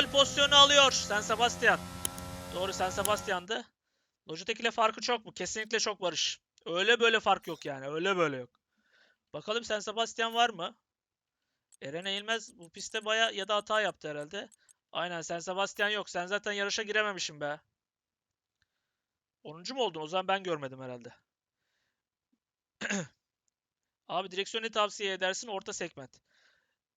Pol pozisyonu alıyor San Sebastian. Doğru San Sebastian'dı. Logitech ile farkı çok mu? Kesinlikle çok Barış. Öyle böyle fark yok yani. Öyle böyle yok. Bakalım San Sebastian var mı? Eren Eğilmez bu pistte baya ya da hata yaptı herhalde. Aynen San Sebastian yok. Sen zaten yarışa girememişsin be. 10. mu oldun? O zaman ben görmedim herhalde. Abi direksiyon ne tavsiye edersin? Orta segment.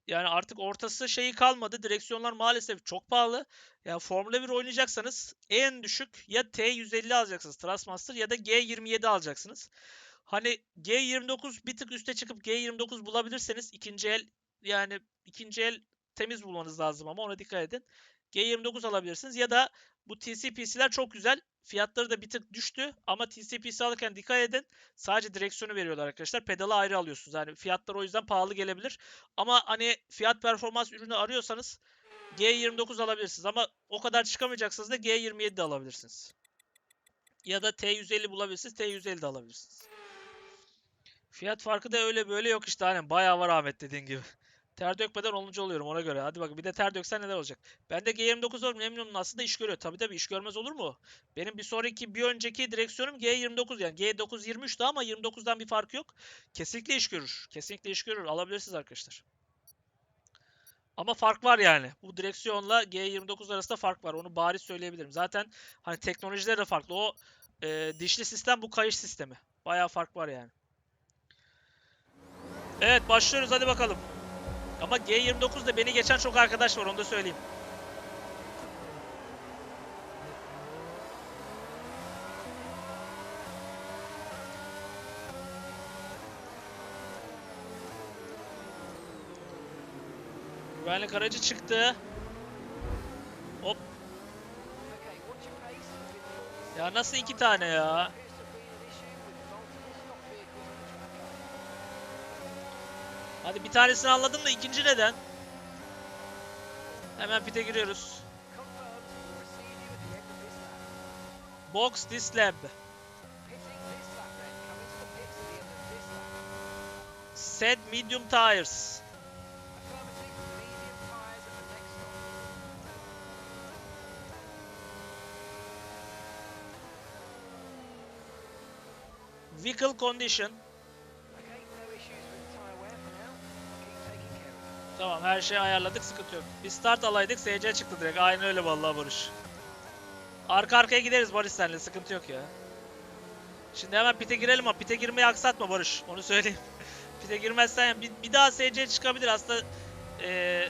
Yani artık ortası şeyi kalmadı. Direksiyonlar maalesef çok pahalı. Yani Formula 1 oynayacaksanız en düşük ya T150 alacaksınız Trustmaster ya da G27 alacaksınız. Hani G29 bir tık üste çıkıp G29 bulabilirseniz ikinci el yani ikinci el temiz bulmanız lazım ama ona dikkat edin. G29 alabilirsiniz ya da bu TCPC'ler çok güzel. Fiyatları da bir tık düştü ama TCPC alırken dikkat edin. Sadece direksiyonu veriyorlar arkadaşlar. Pedalı ayrı alıyorsunuz. Yani fiyatlar o yüzden pahalı gelebilir. Ama hani fiyat performans ürünü arıyorsanız G29 alabilirsiniz ama o kadar çıkamayacaksınız da G27 de alabilirsiniz. Ya da T150 bulabilirsiniz. T150 de alabilirsiniz. Fiyat farkı da öyle böyle yok işte hani bayağı var Ahmet dediğin gibi. Ter dökmeden 10. oluyorum ona göre. Hadi bakın bir de ter döksen neler olacak. Ben de G29 var memnunum aslında iş görüyor. Tabii tabii iş görmez olur mu? Benim bir sonraki bir önceki direksiyonum G29 yani G9 23'tü ama 29'dan bir fark yok. Kesinlikle iş görür. Kesinlikle iş görür. Alabilirsiniz arkadaşlar. Ama fark var yani. Bu direksiyonla G29 arasında fark var. Onu bariz söyleyebilirim. Zaten hani teknolojileri de farklı. O e, dişli sistem bu kayış sistemi. Bayağı fark var yani. Evet başlıyoruz hadi bakalım. Ama G29'da beni geçen çok arkadaş var onu da söyleyeyim. Güvenlik aracı çıktı. Hop. Ya nasıl iki tane ya? Hadi bir tanesini anladım da ikinci neden? Hemen pite giriyoruz. Box this lab. Set medium tires. Vehicle condition. Tamam her şeyi ayarladık sıkıntı yok. Bir start alaydık SC çıktı direkt. Aynen öyle vallahi Barış. Arka arkaya gideriz Barış senle sıkıntı yok ya. Şimdi hemen pite girelim ama pite girmeyi aksatma Barış. Onu söyleyeyim. pite girmezsen bir, bir daha SC çıkabilir aslında. Ee,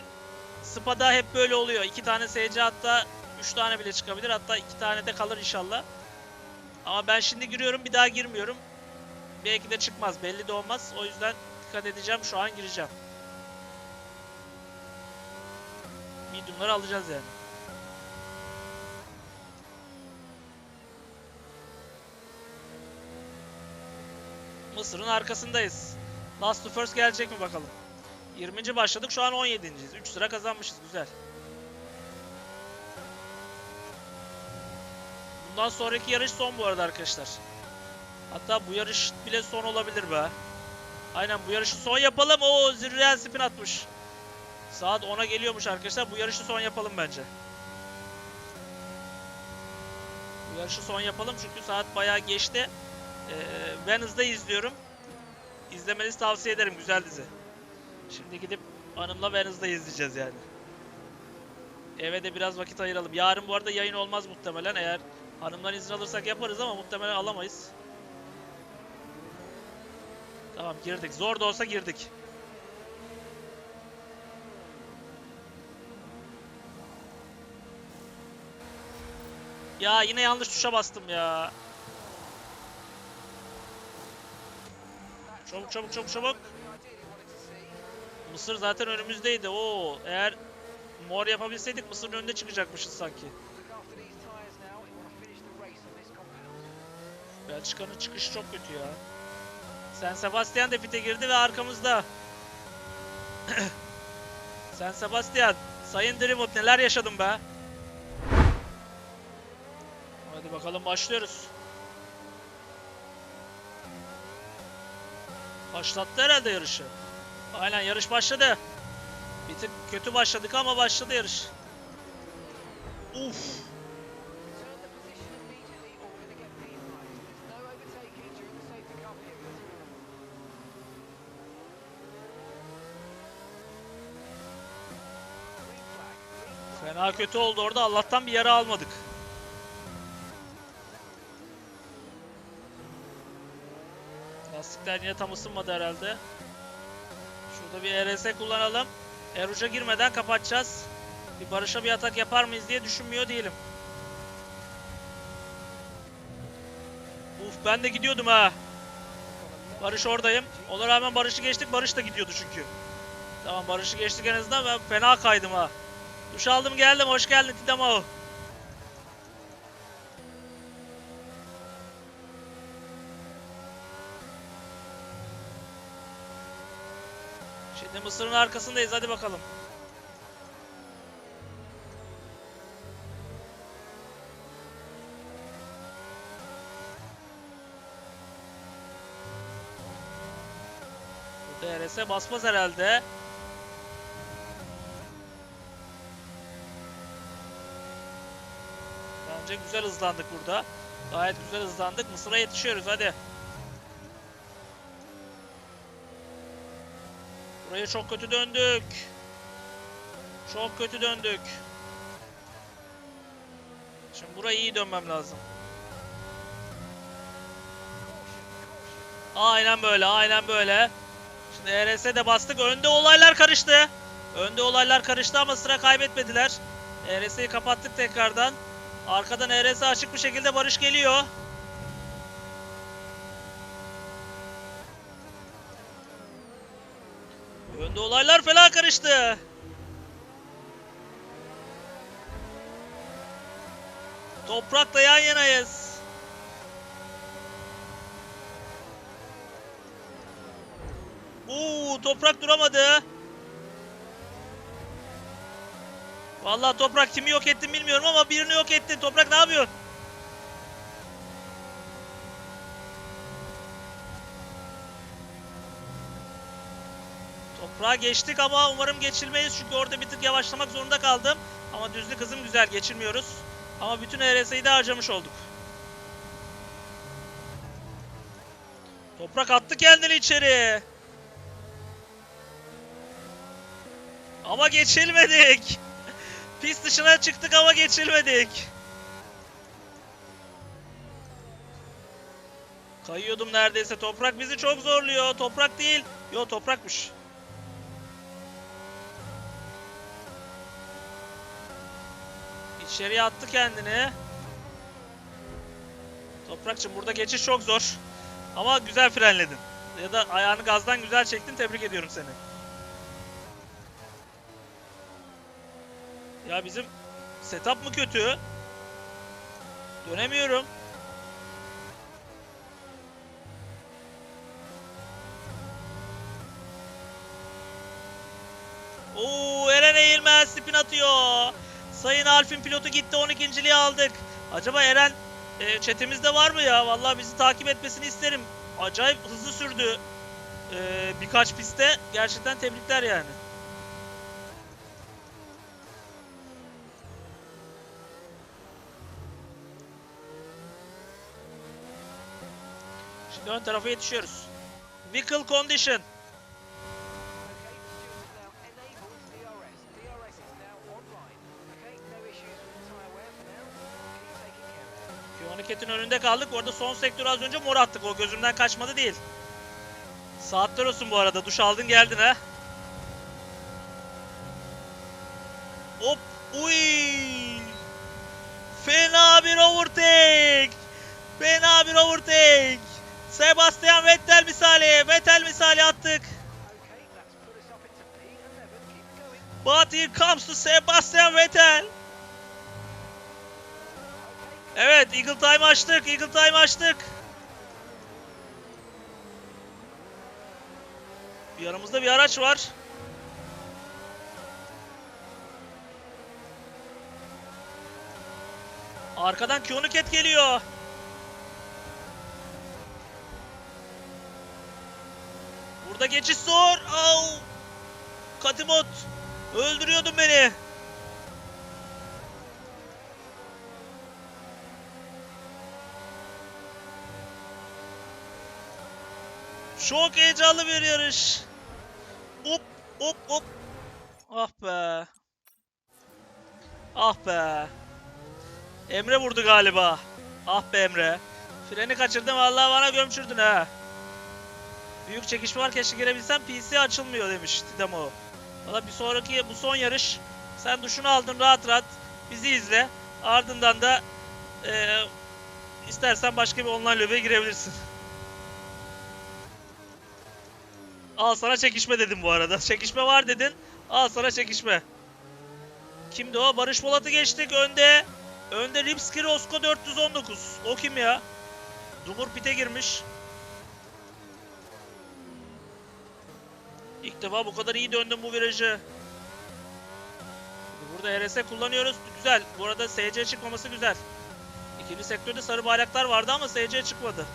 Spa'da hep böyle oluyor. İki tane SC hatta üç tane bile çıkabilir. Hatta iki tane de kalır inşallah. Ama ben şimdi giriyorum bir daha girmiyorum. Belki de çıkmaz belli de olmaz. O yüzden dikkat edeceğim şu an gireceğim. Medium'ları alacağız yani. Mısır'ın arkasındayız. Last to first gelecek mi bakalım. 20. başladık şu an 17.yiz. 3 sıra kazanmışız güzel. Bundan sonraki yarış son bu arada arkadaşlar. Hatta bu yarış bile son olabilir be. Aynen bu yarışı son yapalım. Oo zirreal spin atmış. Saat 10'a geliyormuş arkadaşlar. Bu yarışı son yapalım bence. Bu yarışı son yapalım çünkü saat bayağı geçti. Ee, hızda izliyorum. İzlemenizi tavsiye ederim. Güzel dizi. Şimdi gidip hanımla ben hızda izleyeceğiz yani. Eve de biraz vakit ayıralım. Yarın bu arada yayın olmaz muhtemelen. Eğer hanımdan izin alırsak yaparız ama muhtemelen alamayız. Tamam girdik. Zor da olsa girdik. Ya yine yanlış tuşa bastım ya. Çabuk çabuk çabuk çabuk. Mısır zaten önümüzdeydi. Oo, eğer mor yapabilseydik Mısır'ın önünde çıkacakmışız sanki. Belçika'nın çıkışı çok kötü ya. Sen Sebastian de pite girdi ve arkamızda. Sen Sebastian, Sayın Drivot neler yaşadın be? Hadi bakalım başlıyoruz. Başlattı herhalde yarışı. Aynen yarış başladı. Bir tık kötü başladık ama başladı yarış. Uf. Fena kötü oldu orada. Allah'tan bir yara almadık. Lastikler yine tam ısınmadı herhalde. Şurada bir ERS kullanalım. Eruca girmeden kapatacağız. Bir Barış'a bir atak yapar mıyız diye düşünmüyor değilim. Uf ben de gidiyordum ha. Barış oradayım. Ona rağmen Barış'ı geçtik. Barış da gidiyordu çünkü. Tamam Barış'ı geçtik en azından. Ben fena kaydım ha. Duş aldım geldim. Hoş geldin Tidamo. Mısır'ın arkasındayız. Hadi bakalım. Burada RS basmaz herhalde. Bence güzel hızlandık burada. Gayet güzel hızlandık. Mısır'a yetişiyoruz hadi. Buraya çok kötü döndük. Çok kötü döndük. Şimdi burayı iyi dönmem lazım. Aynen böyle, aynen böyle. Şimdi ERS'e de bastık. Önde olaylar karıştı. Önde olaylar karıştı ama sıra kaybetmediler. ERS'yi kapattık tekrardan. Arkadan ERS açık bir şekilde Barış geliyor. Önde olaylar fena karıştı. Toprakla yan yanayız. Uuu toprak duramadı. Vallahi toprak kimi yok ettin bilmiyorum ama birini yok ettin. Toprak ne yapıyorsun? Toprağa geçtik ama umarım geçilmeyiz çünkü orada bir tık yavaşlamak zorunda kaldım. Ama düzlük hızım güzel geçilmiyoruz. Ama bütün ERS'yi de harcamış olduk. Toprak attı kendini içeri. Ama geçilmedik. Pist dışına çıktık ama geçilmedik. Kayıyordum neredeyse. Toprak bizi çok zorluyor. Toprak değil. Yo toprakmış. İçeriye attı kendini. Toprakçım burada geçiş çok zor. Ama güzel frenledin. Ya da ayağını gazdan güzel çektin. Tebrik ediyorum seni. Ya bizim setup mı kötü? Dönemiyorum. Oo Eren Eğilmez spin atıyor. Sayın Alfin pilotu gitti 12.liği aldık. Acaba Eren e, chatimizde var mı ya? Vallahi bizi takip etmesini isterim. Acayip hızlı sürdü e, birkaç pistte. Gerçekten tebrikler yani. Şimdi ön tarafa yetişiyoruz. Vehicle condition. Piyoniketin önünde kaldık. Orada son sektörü az önce mor attık. O gözümden kaçmadı değil. Saatler olsun bu arada. Duş aldın geldin ha. Hop. Uy. Fena bir overtake. Fena bir overtake. Sebastian Vettel misali. Vettel misali attık. Okay, that's put us up into P11. Keep it going. But here comes to Sebastian Vettel. Evet, Eagle Time açtık. Eagle Time açtık. Bir yanımızda bir araç var. Arkadan Kyoniket geliyor. Burada geçiş zor. Au! Katimot. Öldürüyordun beni. Çok heyecanlı bir yarış. Hop hop hop. Ah be. Ah be. Emre vurdu galiba. Ah be Emre. Freni kaçırdım vallahi bana gömçürdün ha. Büyük çekişme var keşke girebilsem PC açılmıyor demiş Didemo. Valla bir sonraki bu son yarış sen duşunu aldın rahat rahat bizi izle. Ardından da eee, istersen başka bir online lobiye girebilirsin. Al sana çekişme dedim bu arada. Çekişme var dedin. Al sana çekişme. Kimdi o? Barış Polat'ı geçtik önde. Önde Ripski Rosco 419. O kim ya? Dumur pite girmiş. İlk defa bu kadar iyi döndüm bu virajı. Burada RS kullanıyoruz. Güzel. Bu arada SC çıkmaması güzel. İkinci sektörde sarı bayraklar vardı ama SC çıkmadı.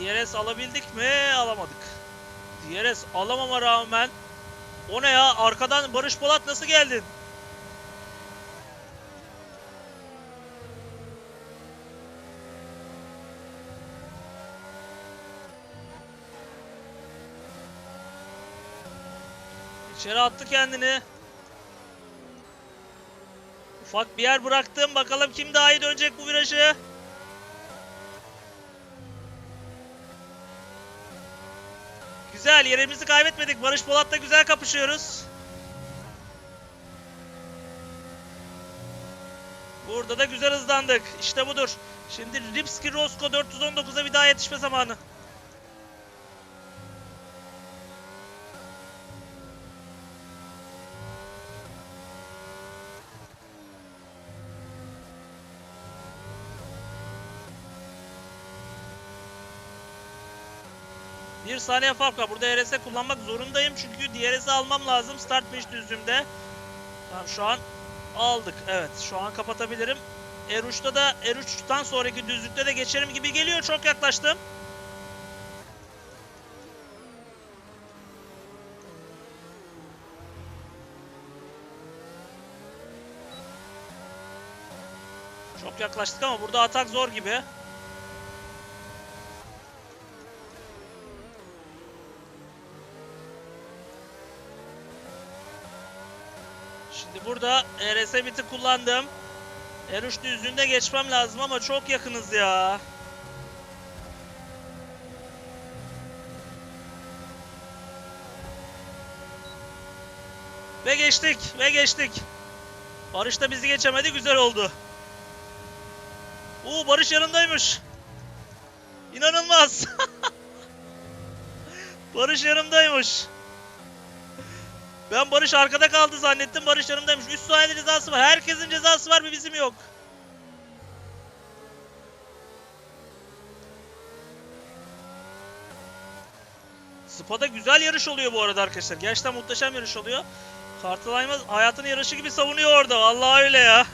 DRS alabildik mi? Alamadık. DRS alamama rağmen o ne ya? Arkadan Barış Polat nasıl geldin? İçeri attı kendini. Ufak bir yer bıraktım. Bakalım kim daha iyi dönecek bu virajı. Güzel yerimizi kaybetmedik. Barış Polat'la güzel kapışıyoruz. Burada da güzel hızlandık. İşte budur. Şimdi Ripski Rosco 419'a bir daha yetişme zamanı. Bir saniye fark var. Burada RS kullanmak zorundayım çünkü DRS'i almam lazım start finish düzlüğümde. Tamam şu an aldık. Evet şu an kapatabilirim. R3'te da R3'ten sonraki düzlükte de geçerim gibi geliyor. Çok yaklaştım. Çok yaklaştık ama burada atak zor gibi. Burada RS biti kullandım. R3 düzlüğünde geçmem lazım ama çok yakınız ya. Ve geçtik, ve geçtik. Barış da bizi geçemedi, güzel oldu. Oo Barış yanımdaymış. İnanılmaz. Barış yanımdaymış. Ben Barış arkada kaldı zannettim. Barış yanımdaymış. 3 saniye cezası var. Herkesin cezası var bir bizim yok. Spa'da güzel yarış oluyor bu arada arkadaşlar. Gerçekten muhteşem yarış oluyor. Kartal Aymaz hayatını yarışı gibi savunuyor orada. Vallahi öyle ya.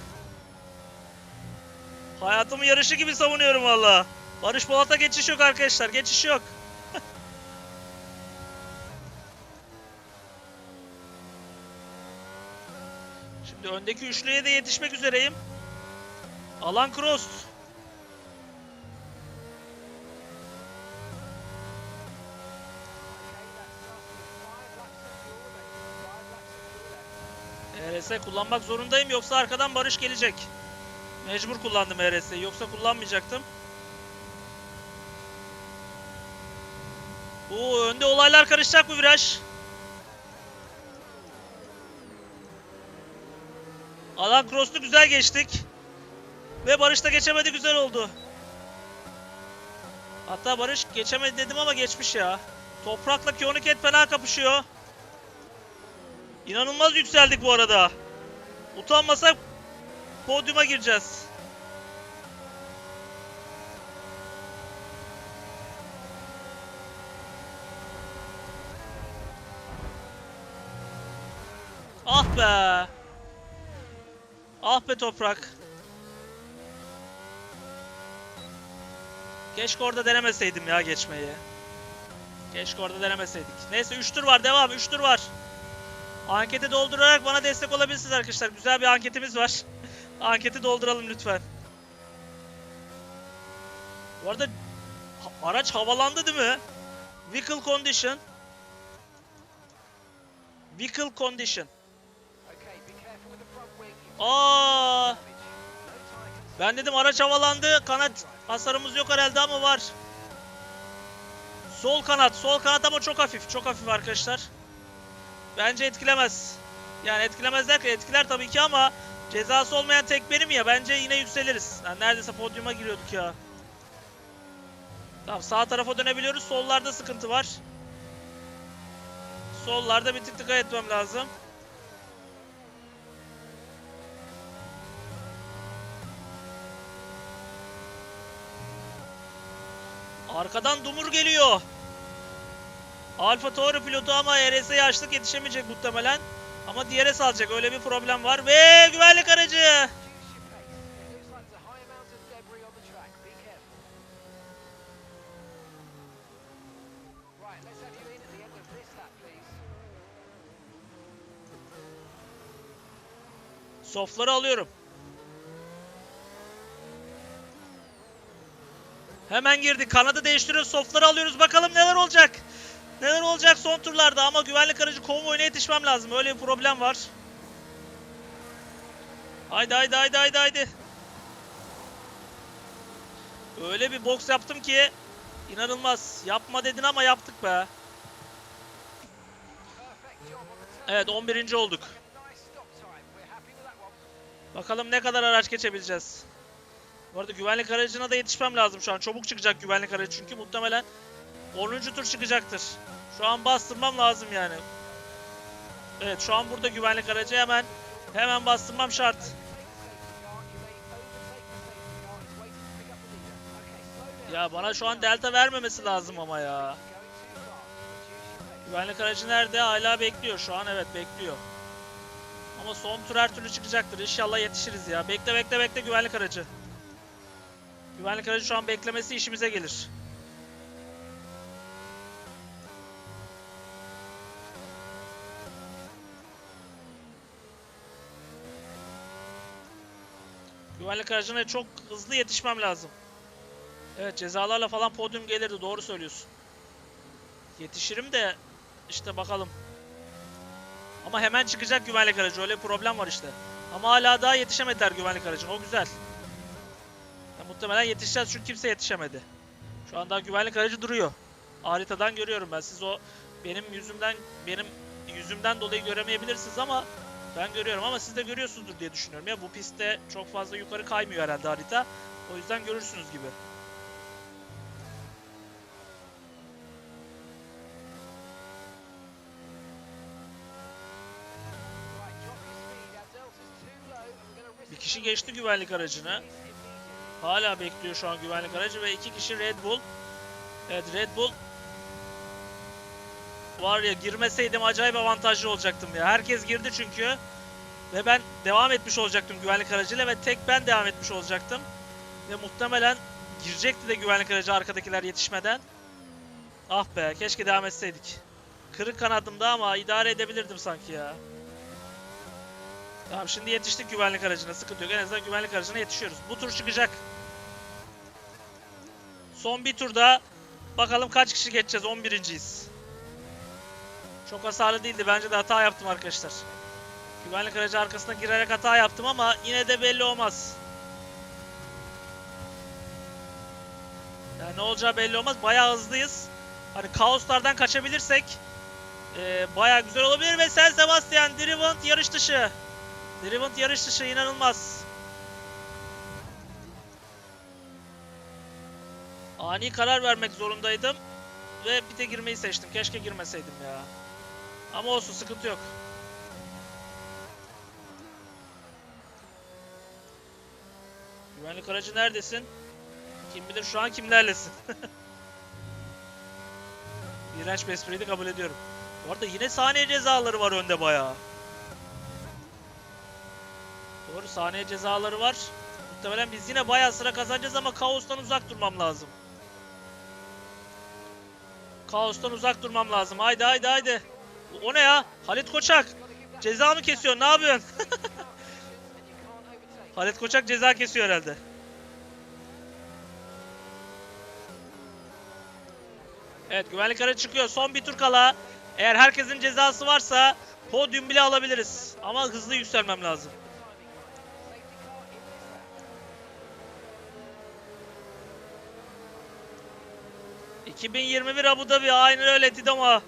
Hayatımı yarışı gibi savunuyorum valla. Barış Polat'a geçiş yok arkadaşlar. Geçiş yok. Şimdi öndeki üçlüye de yetişmek üzereyim. Alan Cross. RS kullanmak zorundayım yoksa arkadan Barış gelecek. Mecbur kullandım RS'yi yoksa kullanmayacaktım. Oo önde olaylar karışacak bu viraj. Alan Cross'tu güzel geçtik. Ve Barış da geçemedi güzel oldu. Hatta Barış geçemedi dedim ama geçmiş ya. Toprakla Kioniket fena kapışıyor. İnanılmaz yükseldik bu arada. Utanmasak podyuma gireceğiz. Ah be toprak. Keşke orada denemeseydim ya geçmeyi. Keşke orada denemeseydik. Neyse 3 tur var devam 3 tur var. Anketi doldurarak bana destek olabilirsiniz arkadaşlar. Güzel bir anketimiz var. Anketi dolduralım lütfen. Bu arada araç havalandı değil mi? Vehicle condition. Vehicle condition. Aa, ben dedim araç havalandı. Kanat hasarımız yok herhalde ama var. Sol kanat, sol kanat ama çok hafif, çok hafif arkadaşlar. Bence etkilemez. Yani etkilemez derken etkiler tabii ki ama cezası olmayan tek benim ya. Bence yine yükseliriz. Yani neredeyse podyuma giriyorduk ya. Tamam sağ tarafa dönebiliyoruz. Sollarda sıkıntı var. Sollarda bir tık dikkat etmem lazım. Arkadan Dumur geliyor. Alfa Tauri pilotu ama RS'ye açlık yetişemeyecek muhtemelen. Ama DRS alacak öyle bir problem var. Ve güvenlik aracı. reduce your Hemen girdik. Kanadı değiştiriyoruz. Softları alıyoruz. Bakalım neler olacak. Neler olacak son turlarda ama güvenlik aracı konvoyuna yetişmem lazım. Öyle bir problem var. Haydi haydi haydi haydi haydi. Öyle bir box yaptım ki inanılmaz. Yapma dedin ama yaptık be. Evet 11. olduk. Bakalım ne kadar araç geçebileceğiz. Bu arada güvenlik aracına da yetişmem lazım şu an. Çabuk çıkacak güvenlik aracı çünkü muhtemelen 10. tur çıkacaktır. Şu an bastırmam lazım yani. Evet şu an burada güvenlik aracı hemen hemen bastırmam şart. Ya bana şu an delta vermemesi lazım ama ya. Güvenlik aracı nerede? Hala bekliyor şu an evet bekliyor. Ama son tur her türlü çıkacaktır. İnşallah yetişiriz ya. Bekle bekle bekle güvenlik aracı. Güvenlik aracı şu an beklemesi işimize gelir. Güvenlik aracına çok hızlı yetişmem lazım. Evet cezalarla falan podyum gelirdi doğru söylüyorsun. Yetişirim de işte bakalım. Ama hemen çıkacak güvenlik aracı öyle problem var işte. Ama hala daha yetişemediler güvenlik aracına o güzel. Muhtemelen yetişeceğiz çünkü kimse yetişemedi. Şu anda güvenlik aracı duruyor. Haritadan görüyorum ben. Siz o benim yüzümden benim yüzümden dolayı göremeyebilirsiniz ama ben görüyorum ama siz de görüyorsunuzdur diye düşünüyorum. Ya bu pistte çok fazla yukarı kaymıyor herhalde harita. O yüzden görürsünüz gibi. Bir kişi geçti güvenlik aracına. Hala bekliyor şu an güvenlik aracı ve iki kişi Red Bull. Evet Red Bull var ya girmeseydim acayip avantajlı olacaktım ya. Herkes girdi çünkü. Ve ben devam etmiş olacaktım güvenlik aracıyla ve tek ben devam etmiş olacaktım. Ve muhtemelen girecekti de güvenlik aracı arkadakiler yetişmeden. Ah be keşke devam etseydik. Kırık kanadımda ama idare edebilirdim sanki ya. Tamam şimdi yetiştik güvenlik aracına sıkıntı yok. En azından güvenlik aracına yetişiyoruz. Bu tur çıkacak. Son bir turda bakalım kaç kişi geçeceğiz. 11.yiz. Çok hasarlı değildi. Bence de hata yaptım arkadaşlar. Güvenlik aracı arkasına girerek hata yaptım ama yine de belli olmaz. Yani ne olacağı belli olmaz. Bayağı hızlıyız. Hani kaoslardan kaçabilirsek eee bayağı güzel olabilir ve Sen Sebastian Drivent yarış dışı. Drivent yarış dışı inanılmaz. Ani karar vermek zorundaydım ve pite girmeyi seçtim. Keşke girmeseydim ya. Ama olsun sıkıntı yok. Güvenlik aracı neredesin? Kim bilir şu an kimlerlesin. İğrenç bir espriydi kabul ediyorum. Bu arada yine saniye cezaları var önde bayağı. Doğru saniye cezaları var. Muhtemelen biz yine bayağı sıra kazanacağız ama kaostan uzak durmam lazım. Kaostan uzak durmam lazım. Haydi haydi haydi. O ne ya? Halit Koçak. Ceza mı kesiyor? Ne yapıyorsun? Halit Koçak ceza kesiyor herhalde. Evet güvenlik aracı çıkıyor. Son bir tur kala. Eğer herkesin cezası varsa podyum bile alabiliriz. Ama hızlı yükselmem lazım. ...2021 Abu Dhabi aynen öyle Tidoma.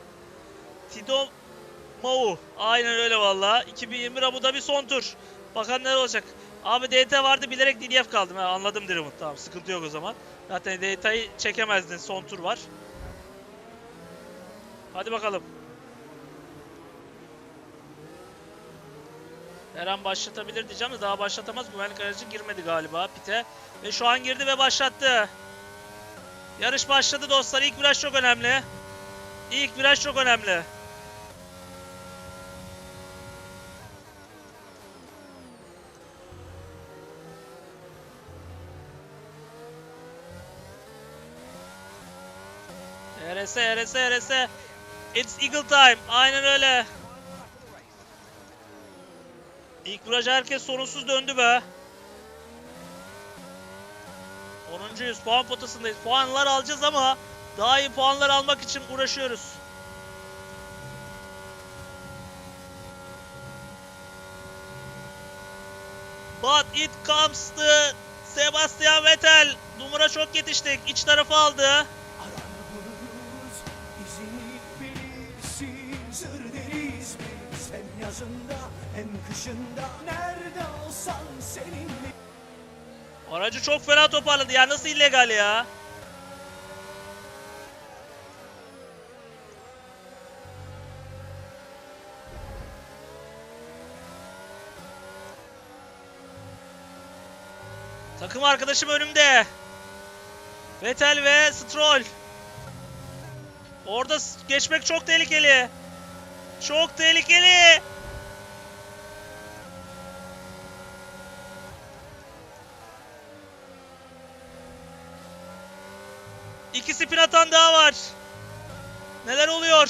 Tidomou. Aynen öyle valla. 2021 Abu Dhabi son tur. Bakalım neler olacak. Abi DT vardı bilerek DNF kaldım. Ha, anladım Dirimut. Tamam sıkıntı yok o zaman. Zaten DT'yi çekemezdin son tur var. Hadi bakalım. Her an başlatabilir diyeceğim daha başlatamaz. Güvenlik aracı girmedi galiba pite. Ve şu an girdi ve başlattı. Yarış başladı dostlar. İlk viraj çok önemli. İlk viraj çok önemli. RS, RS, RS. It's Eagle time. Aynen öyle. İlk viraja herkes sorunsuz döndü be. 10.yüz puan potasındayız. Puanlar alacağız ama daha iyi puanlar almak için uğraşıyoruz. But it comes to Sebastian Vettel. Numara çok yetiştik. İç tarafı aldı. Hem kışında. Nerede olsan seninle Aracı çok fena toparladı ya. Nasıl illegal ya? Takım arkadaşım önümde. Vettel ve Stroll. Orada geçmek çok tehlikeli. Çok tehlikeli. İki spin atan daha var. Neler oluyor?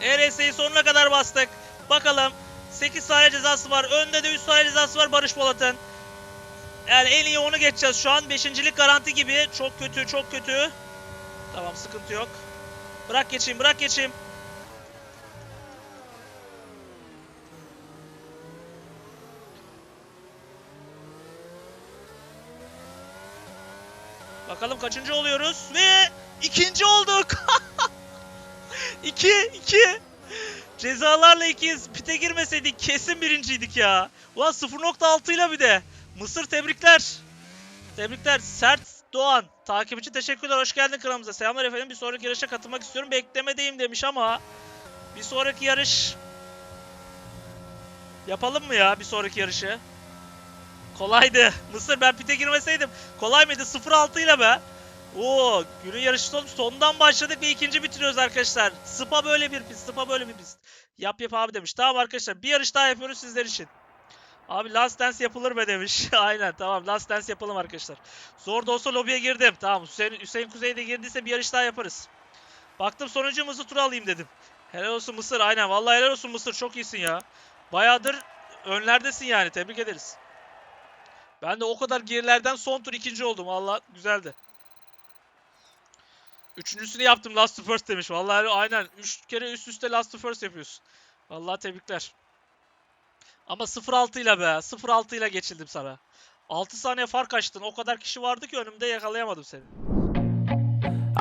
ERS'yi sonuna kadar bastık. Bakalım 8 tane cezası var. Önde de 3 tane cezası var Barış Polat'ın. Yani en iyi onu geçeceğiz şu an. Beşincilik garanti gibi. Çok kötü, çok kötü. Tamam sıkıntı yok. Bırak geçeyim, bırak geçeyim. Bakalım kaçıncı oluyoruz ve ikinci olduk. 2 2 Cezalarla ikiyiz. Pite girmeseydik kesin birinciydik ya. Ulan 0.6 ile bir de. Mısır tebrikler. Tebrikler. Sert Doğan. Takip için teşekkürler. Hoş geldin kanalımıza. Selamlar efendim. Bir sonraki yarışa katılmak istiyorum. Beklemedeyim demiş ama bir sonraki yarış yapalım mı ya bir sonraki yarışı? Kolaydı. Mısır ben pite girmeseydim. Kolay mıydı? 0.6 ile be. Oo, günün yarışı son, sondan başladık ve ikinci bitiriyoruz arkadaşlar. Spa böyle bir pist, Spa böyle bir pist. Yap yap abi demiş. Tamam arkadaşlar bir yarış daha yapıyoruz sizler için. Abi Last Dance yapılır mı demiş. Aynen tamam Last Dance yapalım arkadaşlar. Zor da olsa lobiye girdim. Tamam Hüseyin, Hüseyin Kuzey de girdiyse bir yarış daha yaparız. Baktım sonuncu Mısır turu alayım dedim. Helal olsun Mısır aynen. Vallahi helal olsun Mısır çok iyisin ya. Bayağıdır önlerdesin yani tebrik ederiz. Ben de o kadar gerilerden son tur ikinci oldum. Valla güzeldi. Üçüncüsünü yaptım last to first demiş. Vallahi aynen. Üç kere üst üste last to first yapıyorsun. Vallahi tebrikler. Ama 0.6 ile be. 0.6 ile geçildim sana. 6 saniye fark açtın. O kadar kişi vardı ki önümde yakalayamadım seni.